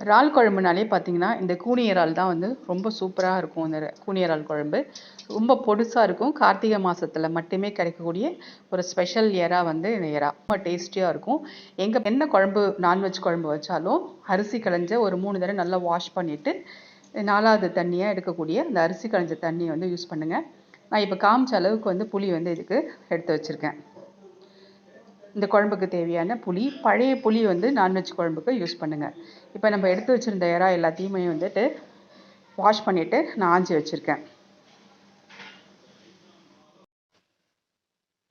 இறால் குழம்புனாலே பார்த்தீங்கன்னா இந்த கூனி இறால் தான் வந்து ரொம்ப சூப்பராக இருக்கும் இந்த கூனி இறால் குழம்பு. ரொம்ப பொடுசாக இருக்கும். கார்த்திகை மாதத்தில் மட்டுமே கிடைக்கக்கூடிய ஒரு ஸ்பெஷல் இறா வந்து இந்த இறா. ரொம்ப டேஸ்டியாக இருக்கும். எங்கே என்ன குழம்பு நான்வெஜ் குழம்பு வச்சாலும் அரிசி களைஞ்ச ஒரு மூணு தடவை நல்லா வாஷ் பண்ணிவிட்டு நாலாவது தண்ணியாக எடுக்கக்கூடிய அந்த அரிசி களைஞ்ச தண்ணியை வந்து யூஸ் பண்ணுங்கள் நான் இப்போ காமிச்ச அளவுக்கு வந்து புளி வந்து இதுக்கு எடுத்து வச்சுருக்கேன். இந்த குழம்புக்கு தேவையான புளி பழைய புளி வந்து நான்வெஜ் குழம்புக்கு யூஸ் பண்ணுங்கள் இப்போ நம்ம எடுத்து வச்சுருந்த இறா எல்லாத்தையுமே வந்துட்டு வாஷ் பண்ணிவிட்டு நான் ஆஞ்சி வச்சுருக்கேன்.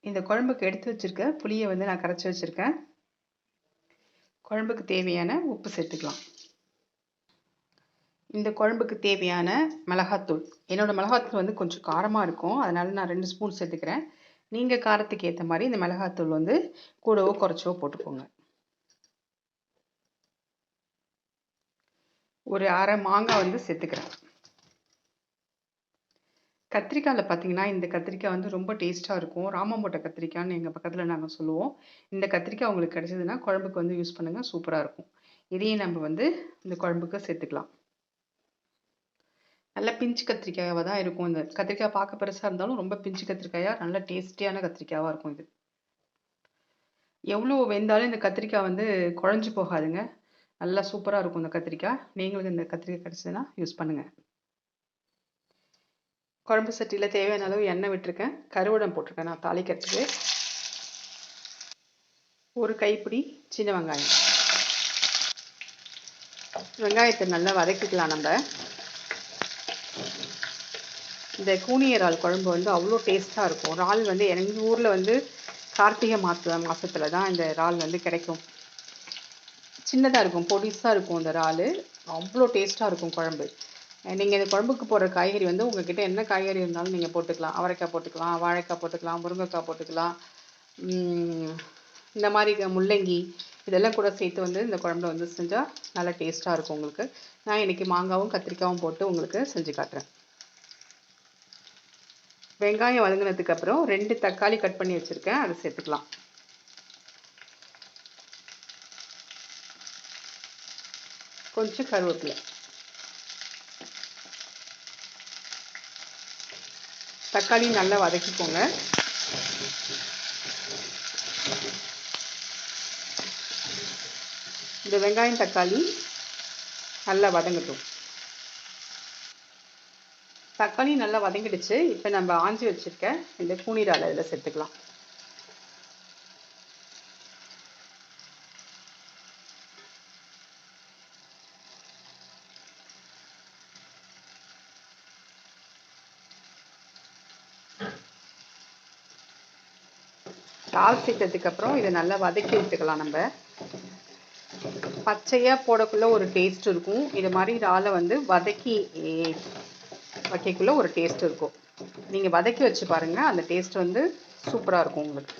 இந்த குழம்புக்கு எடுத்து வச்சுருக்க புளியை வந்து நான் கரைச்சி வச்சுருக்கேன். குழம்புக்கு தேவையான உப்பு சேர்த்துக்கலாம். இந்த குழம்புக்கு தேவையான மிளகாத்தூள். என்னோடய மிளகாத்தூள் வந்து கொஞ்சம் காரமாக இருக்கும். அதனால் நான் ரெண்டு ஸ்பூன் சேர்த்துக்கிறேன். நீங்கள் காரத்துக்கு ஏற்ற மாதிரி இந்த மிளகாத்தூள் வந்து கூடவோ குறைச்சவோ போட்டுக்கோங்க. ஒரு அரை மாங்காய் வந்து சேர்த்துக்கிறேன். கத்திரிக்காயில் பார்த்தீங்கன்னா இந்த கத்திரிக்காய் வந்து ரொம்ப டேஸ்ட்டாக இருக்கும். ராமம்போட்டை கத்திரிக்காய்னு எங்கள் பக்கத்தில் நாங்கள் சொல்லுவோம். இந்த கத்திரிக்காய் உங்களுக்கு கிடைச்சதுன்னா குழம்புக்கு வந்து யூஸ் பண்ணுங்கள் சூப்பராக இருக்கும். இதையும் நம்ம வந்து இந்த குழம்புக்கு சேர்த்துக்கலாம். நல்ல பிஞ்சு கத்திரிக்காயாக தான் இருக்கும். இந்த கத்திரிக்காய் பார்க்க பெருசாக இருந்தாலும் ரொம்ப பிஞ்சு கத்திரிக்காயாக நல்ல டேஸ்டியான கத்திரிக்காயாக இருக்கும் இது. எவ்வளோ வெந்தாலும் இந்த கத்திரிக்காய் வந்து குழஞ்சி போகாதுங்க. நல்லா சூப்பராக இருக்கும் இந்த கத்திரிக்காய். நீங்களுக்கு இந்த கத்திரிக்காய் கிடச்சதுன்னா யூஸ் பண்ணுங்கள் குழம்பு சட்டியில் தேவையான அளவு எண்ணெய் விட்டுருக்கேன். கருவடம் போட்டிருக்கேன் நான் தாளிக்கிறதுக்கு. ஒரு கைப்பிடி சின்ன வெங்காயம். வெங்காயத்தை நல்லா வதக்கிக்கலாம் நம்ம. இந்த கூனிய இறால் குழம்பு வந்து அவ்வளோ டேஸ்ட்டாக இருக்கும். இறால் வந்து எங்கள் ஊரில் வந்து கார்த்திகை மாத மாதத்தில் தான் இந்த இறால் வந்து கிடைக்கும். சின்னதாக இருக்கும் பொடிசாக இருக்கும் இந்த இறால். அவ்வளோ டேஸ்ட்டாக இருக்கும் குழம்பு. நீங்கள் இந்த குழம்புக்கு போடுற காய்கறி வந்து உங்ககிட்ட என்ன காய்கறி இருந்தாலும் நீங்கள் போட்டுக்கலாம். அவரைக்காய் போட்டுக்கலாம் வாழைக்காய் போட்டுக்கலாம் முருங்கைக்காய் போட்டுக்கலாம். இந்த மாதிரி முள்ளங்கி இதெல்லாம் கூட சேர்த்து வந்து இந்த குழம்புல வந்து செஞ்சால் நல்லா டேஸ்ட்டாக இருக்கும் உங்களுக்கு. நான் இன்றைக்கி மாங்காவும் கத்திரிக்காயும் போட்டு உங்களுக்கு செஞ்சு காட்டுறேன். வெங்காயம் வதங்கினதுக்கப்புறம் ரெண்டு தக்காளி கட் பண்ணி வச்சுருக்கேன். அதை சேர்த்துக்கலாம். கொஞ்சம் கருவேப்பிலை. தக்காளி நல்லா வதக்கிக்கோங்க. இந்த வெங்காயம் தக்காளி நல்லா வதங்கட்டும். தக்காளி நல்லா வதங்கிடுச்சு. இப்போ நம்ம ஆஞ்சி வச்சுருக்க இந்த கூனீரால் இதில் சேர்த்துக்கலாம். தால் சேர்த்ததுக்கப்புறம் இதை நல்லா வதக்கி விட்டுக்கலாம் நம்ம. பச்சையாக போடக்குள்ள ஒரு டேஸ்ட் இருக்கும். இது மாதிரி இறாலை வந்து வதக்கி வைக்கக்குள்ள ஒரு டேஸ்ட் இருக்கும். நீங்கள் வதக்கி வச்சு பாருங்கள் அந்த டேஸ்ட் வந்து சூப்பராக இருக்கும் உங்களுக்கு.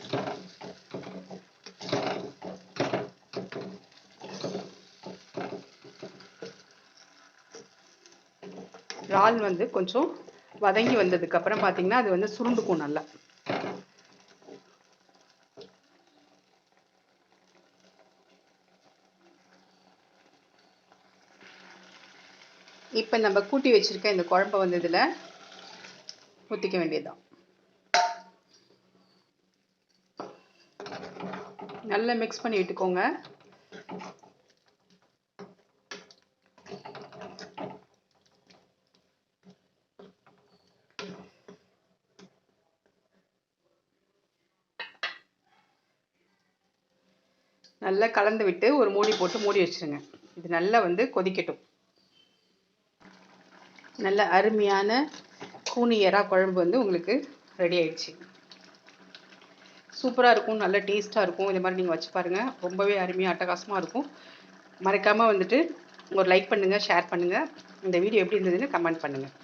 இறால் வந்து கொஞ்சம் வதங்கி வந்ததுக்கப்புறம் பார்த்தீங்கன்னா அது வந்து சுருண்டுக்கும் நல்லா. இப்போ நம்ம கூட்டி வச்சுருக்க இந்த குழம்ப வந்து இதில் ஊற்றிக்க வேண்டியதுதான். நல்லா மிக்ஸ் பண்ணி விட்டுக்கோங்க நல்லா கலந்து விட்டு ஒரு மூடி போட்டு மூடி வச்சுருங்க. இது நல்லா வந்து கொதிக்கட்டும். நல்ல அருமையான கூனி எறா குழம்பு வந்து உங்களுக்கு ரெடி ஆயிடுச்சு. சூப்பராக இருக்கும் நல்ல டேஸ்ட்டாக இருக்கும். இந்த மாதிரி நீங்கள் வச்சு பாருங்கள் ரொம்பவே அருமையாக அட்டகாசமாக இருக்கும். மறக்காமல் வந்துட்டு ஒரு லைக் பண்ணுங்கள் ஷேர் பண்ணுங்கள் இந்த வீடியோ எப்படி இருந்ததுன்னு கமெண்ட் பண்ணுங்கள்